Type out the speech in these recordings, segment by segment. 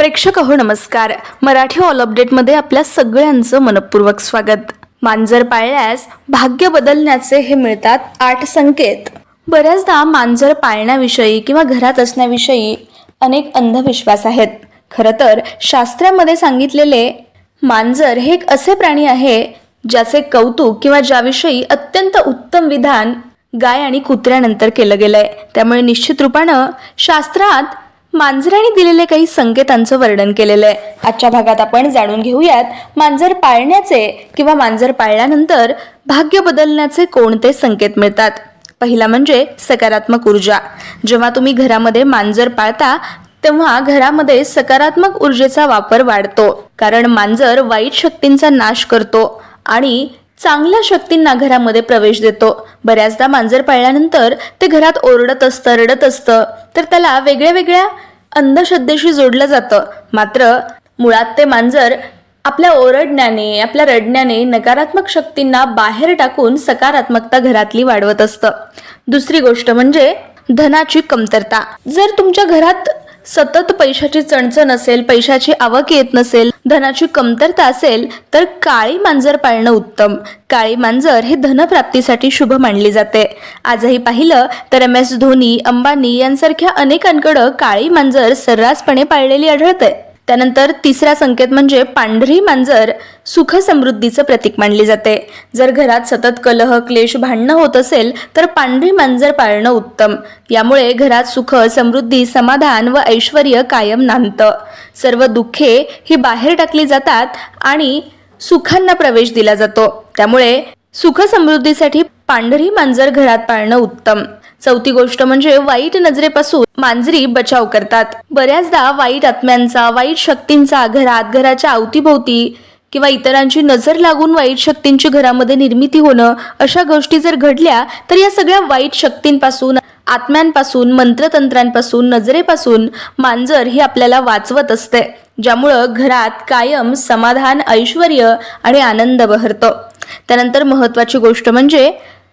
प्रेक्षक हो नमस्कार. मराठी ऑल अपडेटमध्ये आपल्या सगळ्यांचं मनपूर्वक स्वागत. मांजर पाळल्यास भाग्य बदलण्याचे हे मिळतात आठ संकेत. बऱ्याचदा मांजर पाळण्याविषयी किंवा घरात असण्याविषयी अनेक अंधविश्वास आहेत. खरं तर शास्त्रामध्ये सांगितलेले मांजर हे एक असे प्राणी आहे ज्याचे कौतुक किंवा ज्याविषयी अत्यंत उत्तम विधान गाय आणि कुत्र्यानंतर केलं गेलंय. त्यामुळे निश्चित रूपानं शास्त्रात मांजराने दिलेले काही संकेतांचं वर्णन केलेलं आहे. आजच्या भागात आपण जाणून घेऊयात मांजर पाळण्याचे किंवा मांजर पाळल्यानंतर भाग्य बदलण्याचे कोणते संकेत मिळतात? पहिला म्हणजे सकारात्मक ऊर्जा. जेव्हा तुम्ही घरामध्ये मांजर पाळता तेव्हा घरामध्ये सकारात्मक ऊर्जेचा वापर वाढतो. कारण मांजर वाईट शक्तींचा नाश करतो आणि चांगल्या शक्तींना घरामध्ये प्रवेश देतो. बऱ्याचदा मांजर पाळल्यानंतर ते घरात ओरडत असतं रडत असतं. तर त्याला वेगळ्या वेगळ्या अंधश्रद्धेशी जोडलं जातं. मात्र मुळात ते मांजर आपल्या ओरडण्याने आपल्या रडण्याने नकारात्मक शक्तींना बाहेर टाकून सकारात्मकता घरातली वाढवत असतं. दुसरी गोष्ट म्हणजे धनाची कमतरता. जर तुमच्या घरात सतत पैशाची चणचण असेल पैशाची आवक येत नसेल धनाची कमतरता असेल तर काळी मांजर पाळणं उत्तम. काळी मांजर हे धनप्राप्तीसाठी शुभ मानली जाते. आजही पाहिलं तर एम एस धोनी अंबानी यांसारख्या अनेकांकडं काळी मांजर सर्रासपणे पाळलेली आढळते. त्यानंतर तिसरा संकेत म्हणजे पांढरी मांजर सुख समृद्धीचं प्रतीक मानली जाते. जर घरात सतत कलह क्लेश भांडणं होत असेल तर पांढरी मांजर पाळणं उत्तम. यामुळे घरात सुख समृद्धी समाधान व ऐश्वर कायम नांदतं. सर्व दुःखे ही बाहेर टाकली जातात आणि सुखांना प्रवेश दिला जातो. त्यामुळे सुख समृद्धीसाठी पांढरी मांजर घरात पाळणं उत्तम. चौथी गोष्ट म्हणजे वाईट नजरेपासून मांजरी बचाव करतात. बऱ्याचदा वाईट आत्म्यांचा वाईट शक्तींचा घरात घराच्या अवतीभोवती किंवा इतरांची नजर लागून वाईट शक्तींची घरामध्ये निर्मिती होणं अशा गोष्टी जर घडल्या तर या सगळ्या वाईट शक्तींपासून आत्म्यांपासून मंत्रतंत्रांपासून नजरेपासून मांजर ही आपल्याला वाचवत असते ज्यामुळं घरात कायम समाधान ऐश्वर आणि आनंद बहरतो. त्यानंतर महत्त्वाची गोष्ट म्हणजे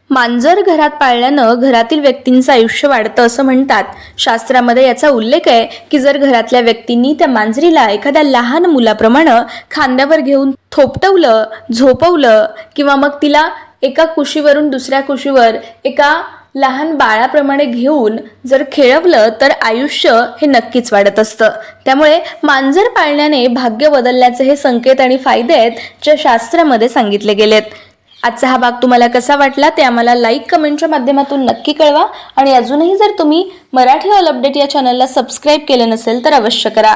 मांजर घरात पाळल्यानं घरातील व्यक्तींचं आयुष्य वाढतं असं म्हणतात. शास्त्रामध्ये याचा उल्लेख आहे की जर घरातल्या व्यक्तींनी त्या मांजरीला एखाद्या लहान मुलाप्रमाणे खांद्यावर घेऊन थोपटवलं झोपवलं किंवा मग तिला एका कुशीवरून दुसऱ्या कुशीवर एका लहान बाळाप्रमाणे घेऊन जर खेळवलं तर आयुष्य हे नक्कीच वाढत असतं. त्यामुळे मांजर पाळण्याने भाग्य बदलण्याचे हे संकेत आणि फायदे आहेत जे शास्त्रामध्ये सांगितले गेलेत. आजचा हा भाग तुम्हाला कसा वाटला ते आम्हाला लाईक कमेंटच्या माध्यमातून नक्की कळवा. आणि अजूनही जर तुम्ही मराठी ऑल अपडेट या चॅनलला सबस्क्राईब केलं नसेल तर अवश्य करा.